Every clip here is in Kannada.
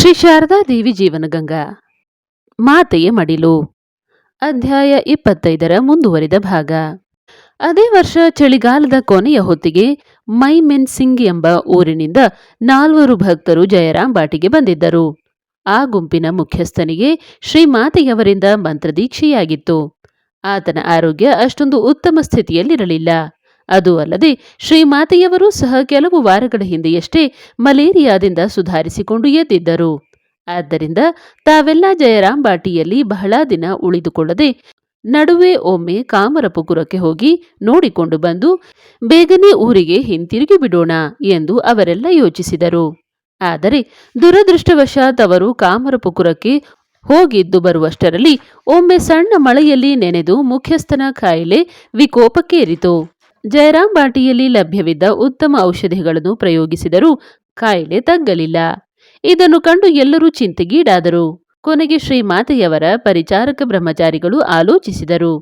ಶ್ರೀ ಶಾರದಾ ದೇವಿ ಜೀವನಗಂಗಾ ಮಾತೆಯ ಮಡಿಲು. ಅಧ್ಯಾಯ ಇಪ್ಪತ್ತೈದರ ಮುಂದುವರಿದ ಭಾಗ. ಅದೇ ವರ್ಷ ಚಳಿಗಾಲದ ಕೊನೆಯ ಹೊತ್ತಿಗೆ ಮೈಮೆನ್ ಸಿಂಗ್ ಎಂಬ ಊರಿನಿಂದ ನಾಲ್ವರು ಭಕ್ತರು ಜಯರಾಮ್ ಬಾಟಿಗೆ ಬಂದಿದ್ದರು. ಆ ಗುಂಪಿನ ಮುಖ್ಯಸ್ಥನಿಗೆ ಶ್ರೀ ಮಾತೆಯವರಿಂದ ಮಂತ್ರದೀಕ್ಷೆಯಾಗಿತ್ತು. ಆತನ ಆರೋಗ್ಯ ಅಷ್ಟೊಂದು ಉತ್ತಮ ಸ್ಥಿತಿಯಲ್ಲಿರಲಿಲ್ಲ. ಅದು ಅಲ್ಲದೆ ಶ್ರೀಮಾತೆಯವರು ಸಹ ಕೆಲವು ವಾರಗಳ ಹಿಂದೆಯಷ್ಟೇ ಮಲೇರಿಯಾದಿಂದ ಸುಧಾರಿಸಿಕೊಂಡು ಎದ್ದಿದ್ದರು. ಆದ್ದರಿಂದ ತಾವೆಲ್ಲ ಜಯರಾಮ್ ಬಾಟಿಯಲ್ಲಿ ಬಹಳ ದಿನ ಉಳಿದುಕೊಳ್ಳದೆ ನಡುವೆ ಒಮ್ಮೆ ಕಾಮರಪುಕುರಕ್ಕೆ ಹೋಗಿ ನೋಡಿಕೊಂಡು ಬಂದು ಬೇಗನೆ ಊರಿಗೆ ಹಿಂತಿರುಗಿ ಬಿಡೋಣ ಎಂದು ಅವರೆಲ್ಲ ಯೋಚಿಸಿದರು. ಆದರೆ ದುರದೃಷ್ಟವಶಾತ್ ಅವರು ಕಾಮರಪುಕುರಕ್ಕೆ ಹೋಗಿದ್ದು ಬರುವಷ್ಟರಲ್ಲಿ ಒಮ್ಮೆ ಸಣ್ಣ ಮಳೆಯಲ್ಲಿ ನೆನೆದು ಮುಖ್ಯಸ್ಥನ ಕಾಯಿಲೆ ವಿಕೋಪಕ್ಕೇರಿತು. ಜಯರಾಮ್ ಬಾಟಿಯಲ್ಲಿ ಲಭ್ಯವಿದ್ದ ಉತ್ತಮ ಔಷಧಿಗಳನ್ನು ಪ್ರಯೋಗಿಸಿದರೂ ಕಾಯಿಲೆ ತಗ್ಗಲಿಲ್ಲ ಇದನ್ನು ಕಂಡು ಎಲ್ಲರೂ ಚಿಂತೆಗೀಡಾದರು. ಕೊನೆಗೆ ಶ್ರೀಮಾತೆಯವರ ಪರಿಚಾರಕ ಬ್ರಹ್ಮಚಾರಿಗಳು ಆಲೋಚಿಸಿದರು.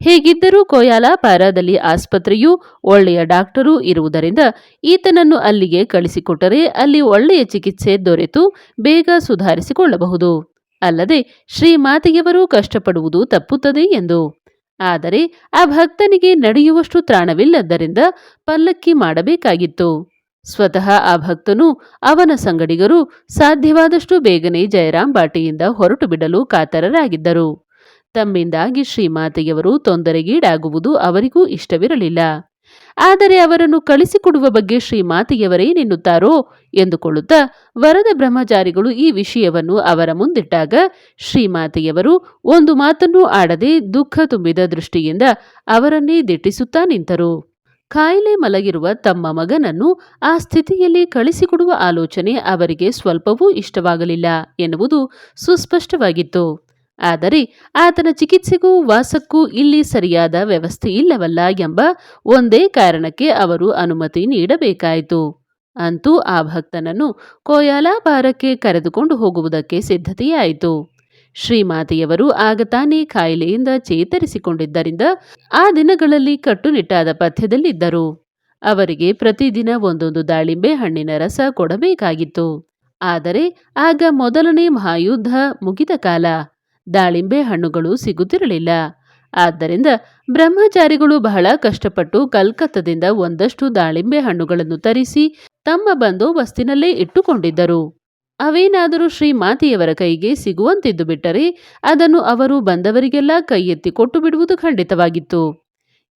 ಹೇಗಿದ್ದರೂ ಕೊಯಾಲಾಪಾರದಲ್ಲಿ ಆಸ್ಪತ್ರೆಯು ಒಳ್ಳೆಯ ಡಾಕ್ಟರು ಇರುವುದರಿಂದ ಈತನನ್ನು ಅಲ್ಲಿಗೆ ಕಳಿಸಿಕೊಟ್ಟರೆ ಅಲ್ಲಿ ಒಳ್ಳೆಯ ಚಿಕಿತ್ಸೆ ದೊರೆತು ಬೇಗ ಸುಧಾರಿಸಿಕೊಳ್ಳಬಹುದು. ಅಲ್ಲದೆ ಶ್ರೀಮಾತೆಯವರು ಕಷ್ಟಪಡುವುದು ತಪ್ಪುತ್ತದೆ ಎಂದು ಆದರೆ ಆ ಭಕ್ತನಿಗೆ ನಡೆಯುವಷ್ಟು ತ್ರಾಣವಿಲ್ಲದ್ದರಿಂದ ಪಲ್ಲಕ್ಕಿ ಮಾಡಬೇಕಾಗಿತ್ತು. ಸ್ವತಃ ಆ ಭಕ್ತನು ಅವನ ಸಂಗಡಿಗರು ಸಾಧ್ಯವಾದಷ್ಟು ಬೇಗನೆ ಜಯರಾಮ್ ಬಾಟಿಯಿಂದ ಹೊರಟು ಬಿಡಲು ಕಾತರರಾಗಿದ್ದರು. ತಮ್ಮಿಂದಾಗಿ ಶ್ರೀಮಾತೆಯವರು ತೊಂದರೆಗೀಡಾಗುವುದು ಅವರಿಗೂ ಇಷ್ಟವಿರಲಿಲ್ಲ. ಆದರೆ ಅವರನ್ನು ಕಳಿಸಿಕೊಡುವ ಬಗ್ಗೆ ಶ್ರೀಮಾತೆಯವರೇನೆನ್ನುತ್ತಾರೋ ಎಂದುಕೊಳ್ಳುತ್ತಾ ವರದ ಬ್ರಹ್ಮಚಾರಿಗಳು ಈ ವಿಷಯವನ್ನು ಅವರ ಮುಂದಿಟ್ಟಾಗ ಶ್ರೀಮಾತೆಯವರು ಒಂದು ಮಾತನ್ನು ಆಡದೆ ದುಃಖ ತುಂಬಿದ ದೃಷ್ಟಿಯಿಂದ ಅವರನ್ನೇ ದಿಟ್ಟಿಸುತ್ತಾ ನಿಂತರು. ಕಾಯಿಲೆ ಮಲಗಿರುವ ತಮ್ಮ ಮಗನನ್ನು ಆ ಸ್ಥಿತಿಯಲ್ಲಿ ಕಳಿಸಿಕೊಡುವ ಆಲೋಚನೆ ಅವರಿಗೆ ಸ್ವಲ್ಪವೂ ಇಷ್ಟವಾಗಲಿಲ್ಲ ಎನ್ನುವುದು ಸುಸ್ಪಷ್ಟವಾಗಿತ್ತು. ಆದರೆ ಆತನ ಚಿಕಿತ್ಸೆಗೂ ವಾಸಕ್ಕೂ ಇಲ್ಲಿ ಸರಿಯಾದ ವ್ಯವಸ್ಥೆ ಇಲ್ಲವಲ್ಲ ಎಂಬ ಒಂದೇ ಕಾರಣಕ್ಕೆ ಅವರು ಅನುಮತಿ ನೀಡಬೇಕಾಯಿತು. ಅಂತೂ ಆ ಭಕ್ತನನ್ನು ಕೋಯಾಲಾಪಾರಕ್ಕೆ ಕರೆದುಕೊಂಡು ಹೋಗುವುದಕ್ಕೆ ಸಿದ್ಧತೆಯಾಯಿತು. ಶ್ರೀಮಾತೆಯವರು ಆಗ ತಾನೇ ಕಾಯಿಲೆಯಿಂದ ಚೇತರಿಸಿಕೊಂಡಿದ್ದರಿಂದ ಆ ದಿನಗಳಲ್ಲಿ ಕಟ್ಟುನಿಟ್ಟಾದ ಪಥ್ಯದಲ್ಲಿದ್ದರು. ಅವರಿಗೆ ಪ್ರತಿದಿನ ಒಂದೊಂದು ದಾಳಿಂಬೆ ಹಣ್ಣಿನ ರಸ ಕೊಡಬೇಕಾಗಿತ್ತು. ಆದರೆ ಆಗ ಮೊದಲನೇ ಮಹಾಯುದ್ಧ ಮುಗಿದ ಕಾಲ. ದಾಳಿಂಬೆ ಹಣ್ಣುಗಳು ಸಿಗುತ್ತಿರಲಿಲ್ಲ. ಆದ್ದರಿಂದ ಬ್ರಹ್ಮಚಾರಿಗಳು ಬಹಳ ಕಷ್ಟಪಟ್ಟು ಕಲ್ಕತ್ತದಿಂದ ಒಂದಷ್ಟು ದಾಳಿಂಬೆ ಹಣ್ಣುಗಳನ್ನು ತರಿಸಿ ತಮ್ಮ ಬಂದೋಬಸ್ತಿನಲ್ಲೇ ಇಟ್ಟುಕೊಂಡಿದ್ದರು. ಅವೇನಾದರೂ ಶ್ರೀಮಾತೆಯವರ ಕೈಗೆ ಸಿಗುವಂತಿದ್ದು ಬಿಟ್ಟರೆ ಅದನ್ನು ಅವರು ಬಂದವರಿಗೆಲ್ಲ ಕೈ ಎತ್ತಿ ಕೊಟ್ಟು ಬಿಡುವುದು ಖಂಡಿತವಾಗಿತ್ತು.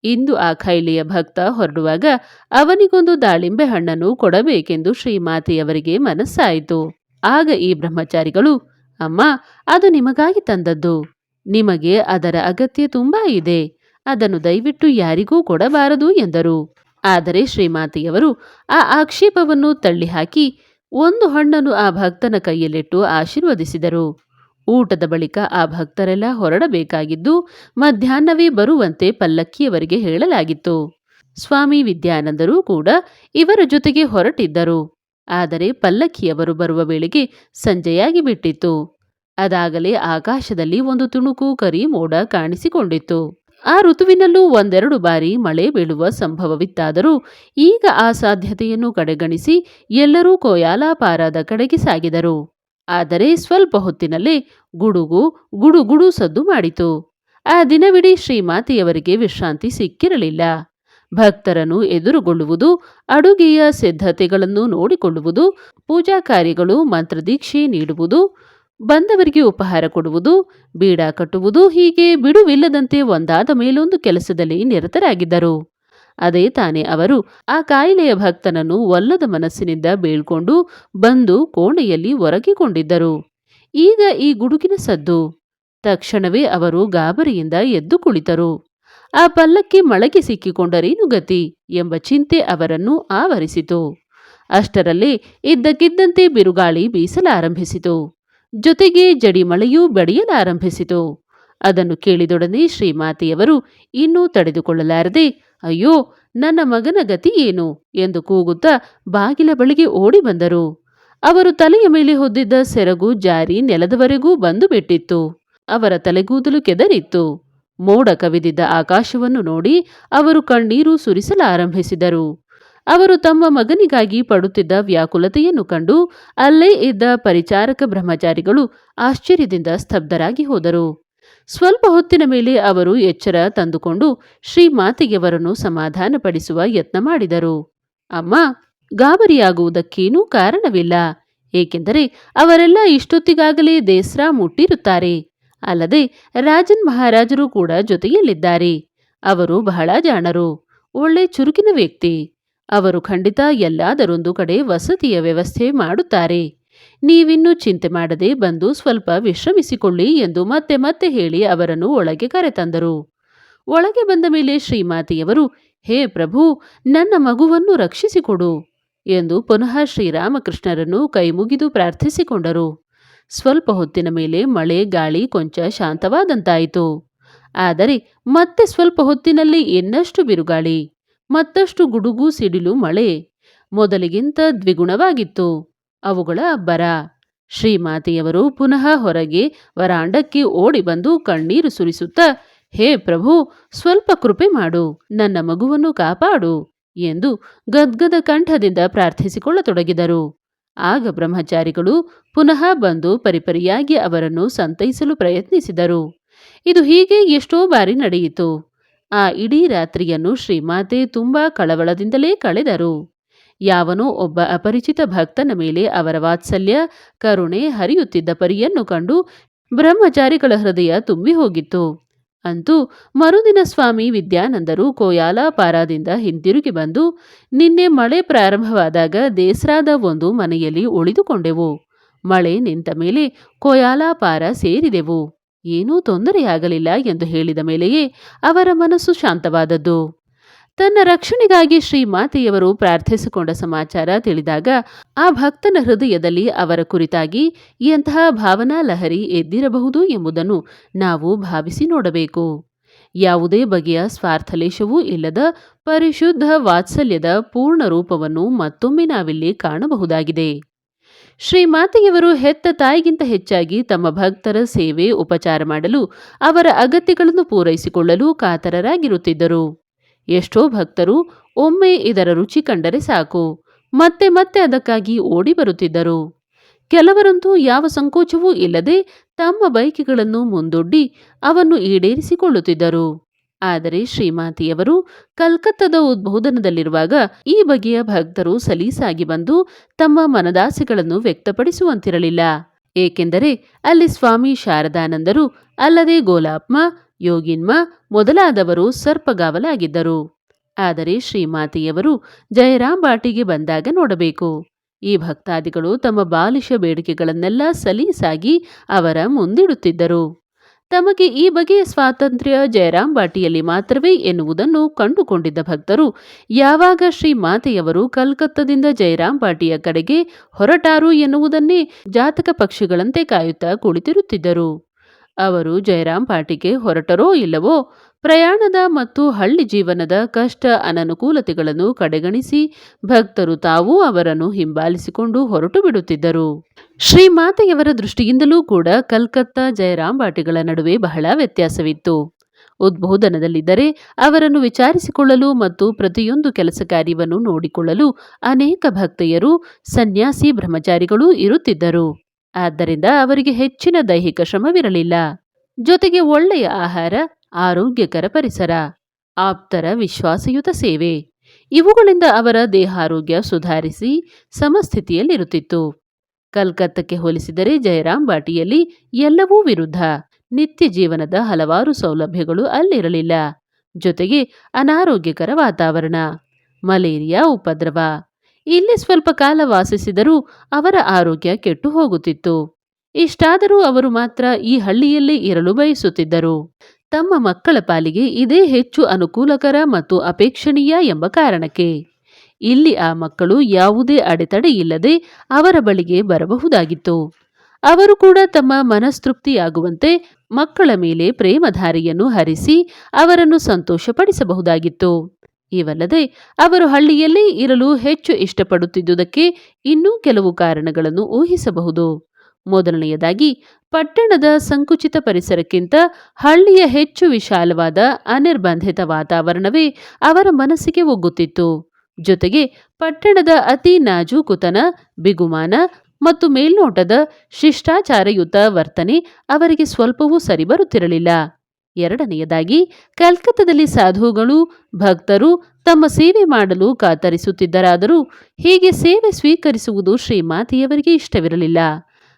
ಇಂದು ಆ ಖೈಲೆಯ ಭಕ್ತ ಹೊರಡುವಾಗ ಅವನಿಗೊಂದು ದಾಳಿಂಬೆ ಹಣ್ಣನ್ನು ಕೊಡಬೇಕೆಂದು ಶ್ರೀಮಾತೆಯವರಿಗೆ ಮನಸ್ಸಾಯಿತು. ಆಗ ಈ ಬ್ರಹ್ಮಚಾರಿಗಳು ಅಮ್ಮ, ಅದು ನಿಮಗಾಗಿ ತಂದದ್ದು. ನಿಮಗೆ ಅದರ ಅಗತ್ಯ ತುಂಬಾ ಇದೆ. ಅದನ್ನು ದಯವಿಟ್ಟು ಯಾರಿಗೂ ಕೊಡಬಾರದು ಎಂದರು. ಆದರೆ ಶ್ರೀಮಾತೆಯವರು ಆ ಆಕ್ಷೇಪವನ್ನು ತಳ್ಳಿಹಾಕಿ ಒಂದು ಹಣ್ಣನ್ನು ಆ ಭಕ್ತನ ಕೈಯಲ್ಲಿಟ್ಟು ಆಶೀರ್ವದಿಸಿದರು. ಊಟದ ಬಳಿಕ ಆ ಭಕ್ತರೆಲ್ಲ ಹೊರಡಬೇಕಾಗಿದ್ದು ಮಧ್ಯಾಹ್ನವೇ ಬರುವಂತೆ ಪಲ್ಲಕ್ಕಿಯವರಿಗೆ ಹೇಳಲಾಗಿತ್ತು. ಸ್ವಾಮಿ ವಿದ್ಯಾನಂದರು ಕೂಡ ಇವರ ಜೊತೆಗೆ ಹೊರಟಿದ್ದರು. ಆದರೆ ಪಲ್ಲಕ್ಕಿಯವರು ಬರುವ ವೇಳೆಗೆ ಸಂಜೆಯಾಗಿ ಬಿಟ್ಟಿತ್ತು ಅದಾಗಲೇ ಆಕಾಶದಲ್ಲಿ ಒಂದು ತುಣುಕು ಕರಿ ಮೋಡ ಕಾಣಿಸಿಕೊಂಡಿತ್ತು ಆ ಋತುವಿನಲ್ಲೂ ಒಂದೆರಡು ಬಾರಿ ಮಳೆ ಬೀಳುವ ಸಂಭವವಿತ್ತಾದರೂ ಈಗ ಆ ಸಾಧ್ಯತೆಯನ್ನು ಕಡೆಗಣಿಸಿ ಎಲ್ಲರೂ ಕೋಯಾಲಾಪಾರದ ಕಡೆಗೆ ಸಾಗಿದರು. ಆದರೆ ಸ್ವಲ್ಪ ಹೊತ್ತಿನಲ್ಲೇ ಗುಡುಗು ಗುಡುಗುಡು ಸದ್ದು ಮಾಡಿತು. ಆ ದಿನವಿಡೀ ಶ್ರೀಮಾತೆಯವರಿಗೆ ವಿಶ್ರಾಂತಿ ಸಿಕ್ಕಿರಲಿಲ್ಲ. ಭಕ್ತರನ್ನು ಎದುರುಗೊಳ್ಳುವುದು, ಅಡುಗೆಯ ಸಿದ್ಧತೆಗಳನ್ನು ನೋಡಿಕೊಳ್ಳುವುದು, ಪೂಜಾ ಕಾರ್ಯಗಳು, ಮಂತ್ರದೀಕ್ಷೆ ನೀಡುವುದು, ಬಂದವರಿಗೆ ಉಪಹಾರ ಕೊಡುವುದು, ಬೀಡ ಕಟ್ಟುವುದು ಹೀಗೆ ಬಿಡುವಿಲ್ಲದಂತೆ ಒಂದಾದ ಮೇಲೊಂದು ಕೆಲಸದಲ್ಲಿ ನಿರತರಾಗಿದ್ದರು. ಅದೇ ತಾನೇ ಅವರು ಆ ಕಾಯಿಲೆಯ ಭಕ್ತನನ್ನು ಒಲ್ಲದ ಮನಸ್ಸಿನಿಂದ ಬೀಳ್ಕೊಂಡು ಬಂದು ಕೋಣೆಯಲ್ಲಿ ಒರಗಿಕೊಂಡಿದ್ದರು. ಈಗ ಈ ಗುಡುಗಿನ ಸದ್ದು. ತಕ್ಷಣವೇ ಅವರು ಗಾಬರಿಯಿಂದ ಎದ್ದು ಕುಳಿತರು. ಆ ಪಲ್ಲಕ್ಕಿ ಮಳಗೆ ಸಿಕ್ಕಿಕೊಂಡರೇನು ಗತಿ ಎಂಬ ಚಿಂತೆ ಅವರನ್ನು ಆವರಿಸಿತು. ಅಷ್ಟರಲ್ಲಿ ಇದ್ದಕ್ಕಿದ್ದಂತೆ ಬಿರುಗಾಳಿ ಬೀಸಲಾರಂಭಿಸಿತು. ಜೊತೆಗೆ ಜಡಿಮಳೆಯೂ ಬಡಿಯಲಾರಂಭಿಸಿತು ಅದನ್ನು ಕೇಳಿದೊಡನೆ ಶ್ರೀಮಾತೆಯವರು ಇನ್ನೂ ತಡೆದುಕೊಳ್ಳಲಾರದೆ, ಅಯ್ಯೋ, ನನ್ನ ಮಗನ ಗತಿ ಏನು? ಎಂದು ಕೂಗುತ್ತಾ ಬಾಗಿಲ ಬಳಿಗೆ ಓಡಿ ಬಂದರು. ಅವರು ತಲೆಯ ಮೇಲೆ ಹೊದ್ದಿದ್ದ ಸೆರಗು ಜಾರಿ ನೆಲದವರೆಗೂ ಬಂದು ಬಿಟ್ಟಿತ್ತು. ಅವರ ತಲೆಗೂದಲು ಕೆದರಿತ್ತು. ಮೋಡ ಕವಿದಿದ್ದ ಆಕಾಶವನ್ನು ನೋಡಿ ಅವರು ಕಣ್ಣೀರು ಸುರಿಸಲಾರಂಭಿಸಿದರು. ಅವರು ತಮ್ಮ ಮಗನಿಗಾಗಿ ಪಡುತ್ತಿದ್ದ ವ್ಯಾಕುಲತೆಯನ್ನು ಕಂಡು ಅಲ್ಲೇ ಇದ್ದ ಪರಿಚಾರಕ ಬ್ರಹ್ಮಚಾರಿಗಳು ಆಶ್ಚರ್ಯದಿಂದ ಸ್ತಬ್ಧರಾಗಿ ಹೋದರು. ಸ್ವಲ್ಪ ಹೊತ್ತಿನ ಮೇಲೆ ಅವರು ಎಚ್ಚರ ತಂದುಕೊಂಡು ಶ್ರೀಮಾತೆಯವರನ್ನು ಸಮಾಧಾನಪಡಿಸುವ ಯತ್ನ ಮಾಡಿದರು. ಅಮ್ಮ, ಗಾಬರಿಯಾಗುವುದಕ್ಕೇನೂ ಕಾರಣವಿಲ್ಲ, ಏಕೆಂದರೆ ಅವರೆಲ್ಲ ಇಷ್ಟೊತ್ತಿಗಾಗಲೇ ದೇಸ್ರಾ ಮುಟ್ಟಿರುತ್ತಾರೆ. ಅಲ್ಲದೆ ರಾಜನ್ ಮಹಾರಾಜರು ಕೂಡ ಜೊತೆಯಲ್ಲಿದ್ದಾರೆ. ಅವರು ಬಹಳ ಜಾಣರು, ಒಳ್ಳೆ ಚುರುಕಿನ ವ್ಯಕ್ತಿ. ಅವರು ಖಂಡಿತ ಎಲ್ಲಾದರೊಂದು ಕಡೆ ವಸತಿಯ ವ್ಯವಸ್ಥೆ ಮಾಡುತ್ತಾರೆ. ನೀವಿನ್ನೂ ಚಿಂತೆ ಮಾಡದೆ ಬಂದು ಸ್ವಲ್ಪ ವಿಶ್ರಮಿಸಿಕೊಳ್ಳಿ ಎಂದು ಮತ್ತೆ ಮತ್ತೆ ಹೇಳಿ ಅವರನ್ನು ಒಳಗೆ ಕರೆತಂದರು. ಒಳಗೆ ಬಂದ ಮೇಲೆ ಶ್ರೀಮಾತೆಯವರು, ಹೇ ಪ್ರಭು, ನನ್ನ ಮಗುವನ್ನು ರಕ್ಷಿಸಿಕೊಡು ಎಂದು ಪುನಃ ಶ್ರೀರಾಮಕೃಷ್ಣರನ್ನು ಕೈಮುಗಿದು ಪ್ರಾರ್ಥಿಸಿಕೊಂಡರು. ಸ್ವಲ್ಪ ಹೊತ್ತಿನ ಮೇಲೆ ಮಳೆ, ಗಾಳಿ, ಕೊಂಚ ಶಾಂತವಾದಂತಾಯಿತು. ಆದರೆ ಮತ್ತೆ ಸ್ವಲ್ಪ ಹೊತ್ತಿನಲ್ಲಿ ಇನ್ನಷ್ಟು ಬಿರುಗಾಳಿ, ಮತ್ತಷ್ಟು ಗುಡುಗು, ಸಿಡಿಲು, ಮಳೆ ಮೊದಲಿಗಿಂತ ದ್ವಿಗುಣವಾಗಿತ್ತು. ಅವುಗಳ ಅಬ್ಬರ ಶ್ರೀಮಾತೆಯವರು ಪುನಃ ಹೊರಗೆ ವರಾಂಡಕ್ಕೆ ಓಡಿ ಬಂದು ಕಣ್ಣೀರು ಸುರಿಸುತ್ತಾ, ಹೇ ಪ್ರಭು, ಸ್ವಲ್ಪ ಕೃಪೆ ಮಾಡು, ನನ್ನ ಮಗುವನ್ನು ಕಾಪಾಡು ಎಂದು ಗದ್ಗದ ಕಂಠದಿಂದ ಪ್ರಾರ್ಥಿಸಿಕೊಳ್ಳತೊಡಗಿದರು. ಆಗ ಬ್ರಹ್ಮಚಾರಿಗಳು ಪುನಃ ಬಂದು ಪರಿಪರಿಯಾಗಿ ಅವರನ್ನು ಸಂತೈಸಲು ಪ್ರಯತ್ನಿಸಿದರು. ಇದು ಹೀಗೆ ಎಷ್ಟೋ ಬಾರಿ ನಡೆಯಿತು. ಆ ಇಡೀ ರಾತ್ರಿಯನ್ನು ಶ್ರೀಮಾತೆ ತುಂಬಾ ಕಳವಳದಿಂದಲೇ ಕಳೆದರು. ಯಾವನೋ ಒಬ್ಬ ಅಪರಿಚಿತ ಭಕ್ತನ ಮೇಲೆ ಅವರ ವಾತ್ಸಲ್ಯ, ಕರುಣೆ ಹರಿಯುತ್ತಿದ್ದ ಪರಿಯನ್ನು ಕಂಡು ಬ್ರಹ್ಮಚಾರಿಗಳ ಹೃದಯ ತುಂಬಿ ಹೋಗಿತ್ತು. ಅಂತೂ ಮರುದಿನ ಸ್ವಾಮಿ ವಿದ್ಯಾನಂದರು ಕೋಯಾಲಪಾರಾದಿಂದ ಹಿಂತಿರುಗಿ ಬಂದು ನಿನ್ನೆ ಮಳೆ ಪ್ರಾರಂಭವಾದಾಗ ದೇಸರಾದ ಒಂದು ಮನೆಯಲ್ಲಿ ಉಳಿದುಕೊಂಡೆವು. ಮಳೆ ನಿಂತ ಮೇಲೆ ಕೋಯಾಲಪಾರ ಸೇರಿದೆವು. ಏನೂ ತೊಂದರೆಯಾಗಲಿಲ್ಲ ಎಂದು ಹೇಳಿದ ಮೇಲೆಯೇ ಅವರ ಮನಸ್ಸು ಶಾಂತವಾದದ್ದು. ತನ್ನ ರಕ್ಷಣೆಗಾಗಿ ಶ್ರೀಮಾತೆಯವರು ಪ್ರಾರ್ಥಿಸಿಕೊಂಡ ಸಮಾಚಾರ ತಿಳಿದಾಗ ಆ ಭಕ್ತನ ಹೃದಯದಲ್ಲಿ ಅವರ ಕುರಿತಾಗಿ ಎಂತಹ ಭಾವನಾ ಲಹರಿ ಎದ್ದಿರಬಹುದು ಎಂಬುದನ್ನು ನಾವು ಭಾವಿಸಿ ನೋಡಬೇಕು. ಯಾವುದೇ ಬಗೆಯ ಸ್ವಾರ್ಥಲೇಶವೂ ಇಲ್ಲದ ಪರಿಶುದ್ಧ ವಾತ್ಸಲ್ಯದ ಪೂರ್ಣ ರೂಪವನ್ನು ಮತ್ತೊಮ್ಮೆ ನಾವಿಲ್ಲಿ ಕಾಣಬಹುದಾಗಿದೆ. ಶ್ರೀಮಾತೆಯವರು ಹೆತ್ತ ತಾಯಿಗಿಂತ ಹೆಚ್ಚಾಗಿ ತಮ್ಮ ಭಕ್ತರ ಸೇವೆ ಉಪಚಾರ ಮಾಡಲು ಅವರ ಅಗತ್ಯಗಳನ್ನು ಪೂರೈಸಿಕೊಳ್ಳಲು ಕಾತರರಾಗಿರುತ್ತಿದ್ದರು. ಎಷ್ಟೋ ಭಕ್ತರು ಒಮ್ಮೆ ಇದರ ರುಚಿ ಕಂಡರೆ ಸಾಕು. ಮತ್ತೆ ಮತ್ತೆ ಅದಕ್ಕಾಗಿ ಓಡಿ ಬರುತ್ತಿದ್ದರು. ಕೆಲವರಂತೂ ಯಾವ ಸಂಕೋಚವೂ ಇಲ್ಲದೆ ತಮ್ಮ ಬೈಕ್ಗಳನ್ನು ಮುಂದೊಡ್ಡಿ ಅವನ್ನು ಈಡೇರಿಸಿಕೊಳ್ಳುತ್ತಿದ್ದರು. ಆದರೆ ಶ್ರೀಮಾತಿಯವರು ಕಲ್ಕತ್ತದ ಉದ್ಬೋಧನದಲ್ಲಿರುವಾಗ ಈ ಬಗೆಯ ಭಕ್ತರು ಸಲೀಸಾಗಿ ಬಂದು ತಮ್ಮ ಮನದಾಸೆಗಳನ್ನು ವ್ಯಕ್ತಪಡಿಸುವಂತಿರಲಿಲ್ಲ. ಏಕೆಂದರೆ ಅಲ್ಲಿ ಸ್ವಾಮಿ ಶಾರದಾನಂದರು ಅಲ್ಲದೆ ಗೋಲಾಪ್ಮ ಯೋಗಿನ್ಮ ಮೊದಲಾದವರು ಸರ್ಪಗಾವಲಾಗಿದ್ದರು. ಆದರೆ ಶ್ರೀಮಾತೆಯವರು ಜಯರಾಮ್ ಬಾಟಿಗೆ ಬಂದಾಗ ನೋಡಬೇಕು. ಈ ಭಕ್ತಾದಿಗಳು ತಮ್ಮ ಬಾಲಿಶ ಬೇಡಿಕೆಗಳನ್ನೆಲ್ಲ ಸಲೀಸಾಗಿ ಅವರ ಮುಂದಿಡುತ್ತಿದ್ದರು. ತಮಗೆ ಈ ಬಗೆಯ ಸ್ವಾತಂತ್ರ್ಯ ಜಯರಾಮ್ ಬಾಟಿಯಲ್ಲಿ ಮಾತ್ರವೇ ಎನ್ನುವುದನ್ನು ಕಂಡುಕೊಂಡಿದ್ದ ಭಕ್ತರು ಯಾವಾಗ ಶ್ರೀ ಮಾತೆಯವರು ಕಲ್ಕತ್ತದಿಂದ ಜಯರಾಮ್ ಬಾಟಿಯ ಕಡೆಗೆ ಹೊರಟಾರು ಎನ್ನುವುದನ್ನೇ ಜಾತಕ ಪಕ್ಷಿಗಳಂತೆ ಕಾಯುತ್ತಾ ಕುಳಿತಿರುತ್ತಿದ್ದರು. ಅವರು ಜಯರಾಮ್ ಪಾಟಿಗೆ ಹೊರಟರೋ ಇಲ್ಲವೋ? ಪ್ರಯಾಣದ ಮತ್ತು ಹಳ್ಳಿ ಜೀವನದ ಕಷ್ಟ ಅನನುಕೂಲತೆಗಳನ್ನು ಕಡೆಗಣಿಸಿ ಭಕ್ತರು ತಾವೂ ಅವರನ್ನು ಹಿಂಬಾಲಿಸಿಕೊಂಡು ಹೊರಟು ಬಿಡುತ್ತಿದ್ದರು. ಶ್ರೀಮಾತೆಯವರ ದೃಷ್ಟಿಯಿಂದಲೂ ಕೂಡ ಕಲ್ಕತ್ತಾ ಜಯರಾಮ್ ಬಾಟಿಗಳ ನಡುವೆ ಬಹಳ ವ್ಯತ್ಯಾಸವಿತ್ತು. ಉದ್ಬೋಧನದಲ್ಲಿದ್ದರೆ ಅವರನ್ನು ವಿಚಾರಿಸಿಕೊಳ್ಳಲು ಮತ್ತು ಪ್ರತಿಯೊಂದು ಕೆಲಸ ಕಾರ್ಯವನ್ನು ನೋಡಿಕೊಳ್ಳಲು ಅನೇಕ ಭಕ್ತೆಯರು, ಸನ್ಯಾಸಿ, ಬ್ರಹ್ಮಚಾರಿಗಳೂ ಇರುತ್ತಿದ್ದರು. ಆದ್ದರಿಂದ ಅವರಿಗೆ ಹೆಚ್ಚಿನ ದೈಹಿಕ ಶ್ರಮವಿರಲಿಲ್ಲ. ಜೊತೆಗೆ ಒಳ್ಳೆಯ ಆಹಾರ, ಆರೋಗ್ಯಕರ ಪರಿಸರ, ಆಪ್ತರ ವಿಶ್ವಾಸಯುತ ಸೇವೆ. ಇವುಗಳಿಂದ ಅವರ ದೇಹಾರೋಗ್ಯ ಸುಧಾರಿಸಿ ಸಮಸ್ಥಿತಿಯಲ್ಲಿರುತ್ತಿತ್ತು. ಕಲ್ಕತ್ತಕ್ಕೆ ಹೋಲಿಸಿದರೆ ಜಯರಾಮ್ ಬಾಟಿಯಲ್ಲಿ ಎಲ್ಲವೂ ವಿರುದ್ಧ. ನಿತ್ಯ ಜೀವನದ ಹಲವಾರು ಸೌಲಭ್ಯಗಳು ಅಲ್ಲಿರಲಿಲ್ಲ. ಜೊತೆಗೆ ಅನಾರೋಗ್ಯಕರ ವಾತಾವರಣ. ಮಲೇರಿಯಾ ಉಪದ್ರವ. ಇಲ್ಲಿ ಸ್ವಲ್ಪ ಕಾಲ ವಾಸಿಸಿದರೂ ಅವರ ಆರೋಗ್ಯ ಕೆಟ್ಟು ಹೋಗುತ್ತಿತ್ತು. ಇಷ್ಟಾದರೂ ಅವರು ಮಾತ್ರ ಈ ಹಳ್ಳಿಯಲ್ಲೇ ಇರಲು ಬಯಸುತ್ತಿದ್ದರು. ತಮ್ಮ ಮಕ್ಕಳ ಪಾಲಿಗೆ ಇದೇ ಹೆಚ್ಚು ಅನುಕೂಲಕರ ಮತ್ತು ಅಪೇಕ್ಷಣೀಯ ಎಂಬ ಕಾರಣಕ್ಕೆ. ಇಲ್ಲಿ ಆ ಮಕ್ಕಳು ಯಾವುದೇ ಅಡೆತಡೆ ಇಲ್ಲದೆ ಅವರ ಬಳಿಗೆ ಬರಬಹುದಾಗಿತ್ತು. ಅವರು ಕೂಡ ತಮ್ಮ ಮನಸ್ತೃಪ್ತಿಯಾಗುವಂತೆ ಮಕ್ಕಳ ಮೇಲೆ ಪ್ರೇಮಧಾರಿಯನ್ನು ಹರಿಸಿ ಅವರನ್ನು ಸಂತೋಷಪಡಿಸಬಹುದಾಗಿತ್ತು. ಇವಲ್ಲದೆ ಅವರು ಹಳ್ಳಿಯಲ್ಲೇ ಇರಲು ಹೆಚ್ಚು ಇಷ್ಟಪಡುತ್ತಿದ್ದುದಕ್ಕೆ ಇನ್ನೂ ಕೆಲವು ಕಾರಣಗಳನ್ನು ಊಹಿಸಬಹುದು. ಮೊದಲನೆಯದಾಗಿ, ಪಟ್ಟಣದ ಸಂಕುಚಿತ ಪರಿಸರಕ್ಕಿಂತ ಹಳ್ಳಿಯ ಹೆಚ್ಚು ವಿಶಾಲವಾದ ಅನಿರ್ಬಂಧಿತ ವಾತಾವರಣವೇ ಅವರ ಮನಸ್ಸಿಗೆ ಒಗ್ಗುತ್ತಿತ್ತು. ಜೊತೆಗೆ, ಪಟ್ಟಣದ ಅತಿ ನಾಜೂಕುತನ, ಬಿಗುಮಾನ ಮತ್ತು ಮೇಲ್ನೋಟದ ಶಿಷ್ಟಾಚಾರಯುತ ವರ್ತನೆ ಅವರಿಗೆ ಸ್ವಲ್ಪವೂ ಸರಿಬರುತ್ತಿರಲಿಲ್ಲ. ಎರಡನೆಯದಾಗಿ, ಕಲ್ಕತ್ತಾದಲ್ಲಿ ಸಾಧುಗಳು, ಭಕ್ತರು ತಮ್ಮ ಸೇವೆ ಮಾಡಲು ಕಾತರಿಸುತ್ತಿದ್ದರಾದರೂ ಹೀಗೆ ಸೇವೆ ಸ್ವೀಕರಿಸುವುದು ಶ್ರೀಮಾತಿಯವರಿಗೆ ಇಷ್ಟವಿರಲಿಲ್ಲ.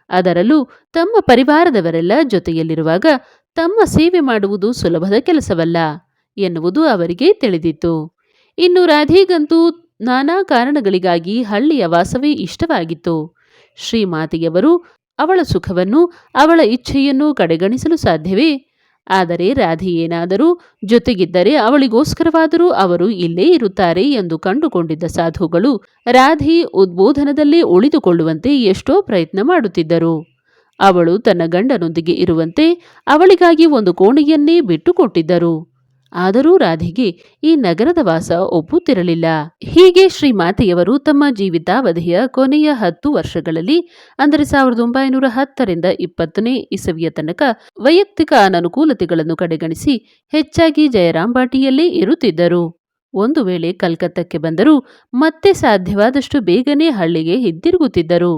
ಅದರಲ್ಲೂ ತಮ್ಮ ಪರಿವಾರದವರೆಲ್ಲ ಜೊತೆಯಲ್ಲಿರುವಾಗ ತಮ್ಮ ಸೇವೆ ಮಾಡುವುದು ಸುಲಭದ ಕೆಲಸವಲ್ಲ ಎನ್ನುವುದು ಅವರಿಗೆ ತಿಳಿದಿತ್ತು. ಇನ್ನು ರಾಧೆಗಂತೂ ನಾನಾ ಕಾರಣಗಳಿಗಾಗಿ ಹಳ್ಳಿಯ ವಾಸವೇ ಇಷ್ಟವಾಗಿತ್ತು. ಶ್ರೀಮಾತಿಯವರು ಅವಳ ಸುಖವನ್ನು, ಅವಳ ಇಚ್ಛೆಯನ್ನು ಕಡೆಗಣಿಸಲು ಸಾಧ್ಯವೇ? ಆದರೆ ರಾಧಿ ಏನಾದರೂ ಜೊತೆಗಿದ್ದರೆ ಅವಳಿಗೋಸ್ಕರವಾದರೂ ಅವರು ಇಲ್ಲೇ ಇರುತ್ತಾರೆ ಎಂದು ಕಂಡುಕೊಂಡಿದ್ದ ಸಾಧುಗಳು ರಾಧೆ ಉದ್ಬೋಧನದಲ್ಲೇ ಉಳಿದುಕೊಳ್ಳುವಂತೆ ಎಷ್ಟೋ ಪ್ರಯತ್ನ ಮಾಡುತ್ತಿದ್ದರು. ಅವಳು ತನ್ನ ಗಂಡನೊಂದಿಗೆ ಇರುವಂತೆ ಅವಳಿಗಾಗಿ ಒಂದು ಕೋಣೆಯನ್ನೇ ಬಿಟ್ಟುಕೊಟ್ಟಿದ್ದರು. ಆದರೂ ರಾಧೆಗೆ ಈ ನಗರದ ವಾಸ ಒಪ್ಪುತ್ತಿರಲಿಲ್ಲ. ಹೀಗೆ ಶ್ರೀಮಾತೆಯವರು ತಮ್ಮ ಜೀವಿತಾವಧಿಯ ಕೊನೆಯ ಹತ್ತು ವರ್ಷಗಳಲ್ಲಿ, ಅಂದರೆ ಸಾವಿರದ ಒಂಬೈನೂರ ಹತ್ತರಿಂದ ಇಪ್ಪತ್ತನೇ ಇಸವಿಯ ತನಕ ವೈಯಕ್ತಿಕ ಅನನುಕೂಲತೆಗಳನ್ನು ಕಡೆಗಣಿಸಿ ಹೆಚ್ಚಾಗಿ ಜಯರಾಂಬಾಟಿಯಲ್ಲೇ ಇರುತ್ತಿದ್ದರು. ಒಂದು ವೇಳೆ ಕಲ್ಕತ್ತಕ್ಕೆ ಬಂದರೂ ಮತ್ತೆ ಸಾಧ್ಯವಾದಷ್ಟು ಬೇಗನೆ ಹಳ್ಳಿಗೆ ಹಿಂದಿರುಗುತ್ತಿದ್ದರು.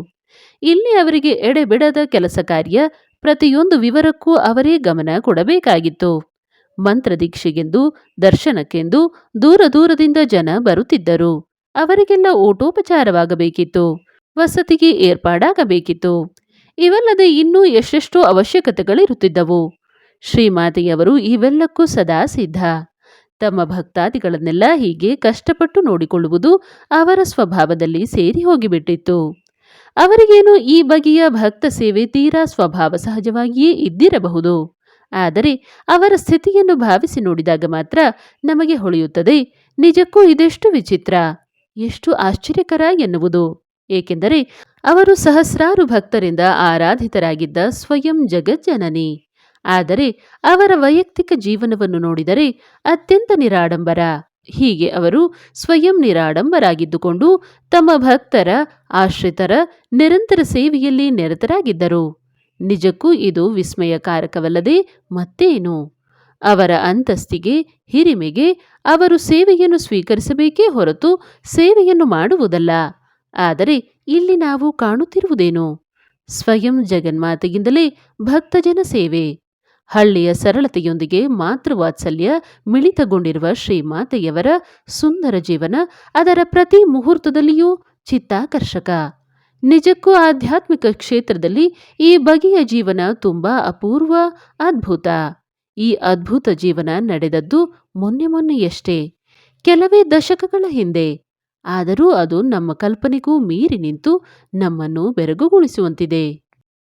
ಇಲ್ಲಿ ಅವರಿಗೆ ಎಡೆಬಿಡದ ಕೆಲಸ ಕಾರ್ಯ ಪ್ರತಿಯೊಂದು ವಿವರಕ್ಕೂ ಅವರೇ ಗಮನ ಕೊಡಬೇಕಾಗಿತ್ತು. ಮಂತ್ರದೀಕ್ಷೆಗೆಂದು, ದರ್ಶನಕ್ಕೆಂದು ದೂರ ದೂರದಿಂದ ಜನ ಬರುತ್ತಿದ್ದರು. ಅವರಿಗೆಲ್ಲ ಊಟೋಪಚಾರವಾಗಬೇಕಿತ್ತು. ವಸತಿಗೆ ಏರ್ಪಾಡಾಗಬೇಕಿತ್ತು. ಇವಲ್ಲದೆ ಇನ್ನೂ ಎಷ್ಟೆಷ್ಟೋ ಅವಶ್ಯಕತೆಗಳಿರುತ್ತಿದ್ದವು. ಶ್ರೀಮಾತೆಯವರು ಇವೆಲ್ಲಕ್ಕೂ ಸದಾ ಸಿದ್ಧ. ತಮ್ಮ ಭಕ್ತಾದಿಗಳನ್ನೆಲ್ಲ ಹೀಗೆ ಕಷ್ಟಪಟ್ಟು ನೋಡಿಕೊಳ್ಳುವುದು ಅವರ ಸ್ವಭಾವದಲ್ಲಿ ಸೇರಿ ಹೋಗಿಬಿಟ್ಟಿತ್ತು. ಅವರಿಗೇನು ಈ ಬಗೆಯ ಭಕ್ತ ಸೇವೆ ತೀರಾ ಸ್ವಭಾವ ಸಹಜವಾಗಿಯೇ ಇದ್ದಿರಬಹುದು. ಆದರೆ ಅವರ ಸ್ಥಿತಿಯನ್ನು ಭಾವಿಸಿ ನೋಡಿದಾಗ ಮಾತ್ರ ನಮಗೆ ಹೊಳೆಯುತ್ತದೆ. ನಿಜಕ್ಕೂ ಇದೆಷ್ಟು ವಿಚಿತ್ರ, ಎಷ್ಟು ಆಶ್ಚರ್ಯಕರ ಎನ್ನುವುದು. ಏಕೆಂದರೆ ಅವರು ಸಹಸ್ರಾರು ಭಕ್ತರಿಂದ ಆರಾಧಿತರಾಗಿದ್ದ ಸ್ವಯಂ ಜಗಜ್ಜನನಿ. ಆದರೆ ಅವರ ವೈಯಕ್ತಿಕ ಜೀವನವನ್ನು ನೋಡಿದರೆ ಅತ್ಯಂತ ನಿರಾಡಂಬರ. ಹೀಗೆ ಅವರು ಸ್ವಯಂ ನಿರಾಡಂಬರಾಗಿದ್ದುಕೊಂಡು ತಮ್ಮ ಭಕ್ತರ, ಆಶ್ರಿತರ ನಿರಂತರ ಸೇವೆಯಲ್ಲಿ ನಿರತರಾಗಿದ್ದರು. ನಿಜಕ್ಕೂ ಇದು ವಿಸ್ಮಯಕಾರಕವಲ್ಲದೆ ಮತ್ತೇನು? ಅವರ ಅಂತಸ್ತಿಗೆ, ಹಿರಿಮೆಗೆ ಅವರು ಸೇವೆಯನ್ನು ಸ್ವೀಕರಿಸಬೇಕೇ ಹೊರತು ಸೇವೆಯನ್ನು ಮಾಡುವುದಲ್ಲ. ಆದರೆ ಇಲ್ಲಿ ನಾವು ಕಾಣುತ್ತಿರುವುದೇನು? ಸ್ವಯಂ ಜಗನ್ಮಾತೆಯಿಂದಲೇ ಭಕ್ತಜನ ಸೇವೆ. ಹಳ್ಳಿಯ ಸರಳತೆಯೊಂದಿಗೆ ಮಾತೃವಾತ್ಸಲ್ಯ ಮಿಳಿತಗೊಂಡಿರುವ ಶ್ರೀಮಾತೆಯವರ ಸುಂದರ ಜೀವನ ಅದರ ಪ್ರತಿ ಮುಹೂರ್ತದಲ್ಲಿಯೂ ಚಿತ್ತಾಕರ್ಷಕ. ನಿಜಕ್ಕೂ ಆಧ್ಯಾತ್ಮಿಕ ಕ್ಷೇತ್ರದಲ್ಲಿ ಈ ಬಗೆಯ ಜೀವನ ತುಂಬಾ ಅಪೂರ್ವ, ಅದ್ಭುತ. ಈ ಅದ್ಭುತ ಜೀವನ ನಡೆದದ್ದು ಮೊನ್ನೆ ಮೊನ್ನೆಯಷ್ಟೇ, ಕೆಲವೇ ದಶಕಗಳ ಹಿಂದೆ. ಆದರೂ ಅದು ನಮ್ಮ ಕಲ್ಪನೆಗೂ ಮೀರಿ ನಿಂತು ನಮ್ಮನ್ನು ಬೆರಗುಗೊಳಿಸುವಂತಿದೆ.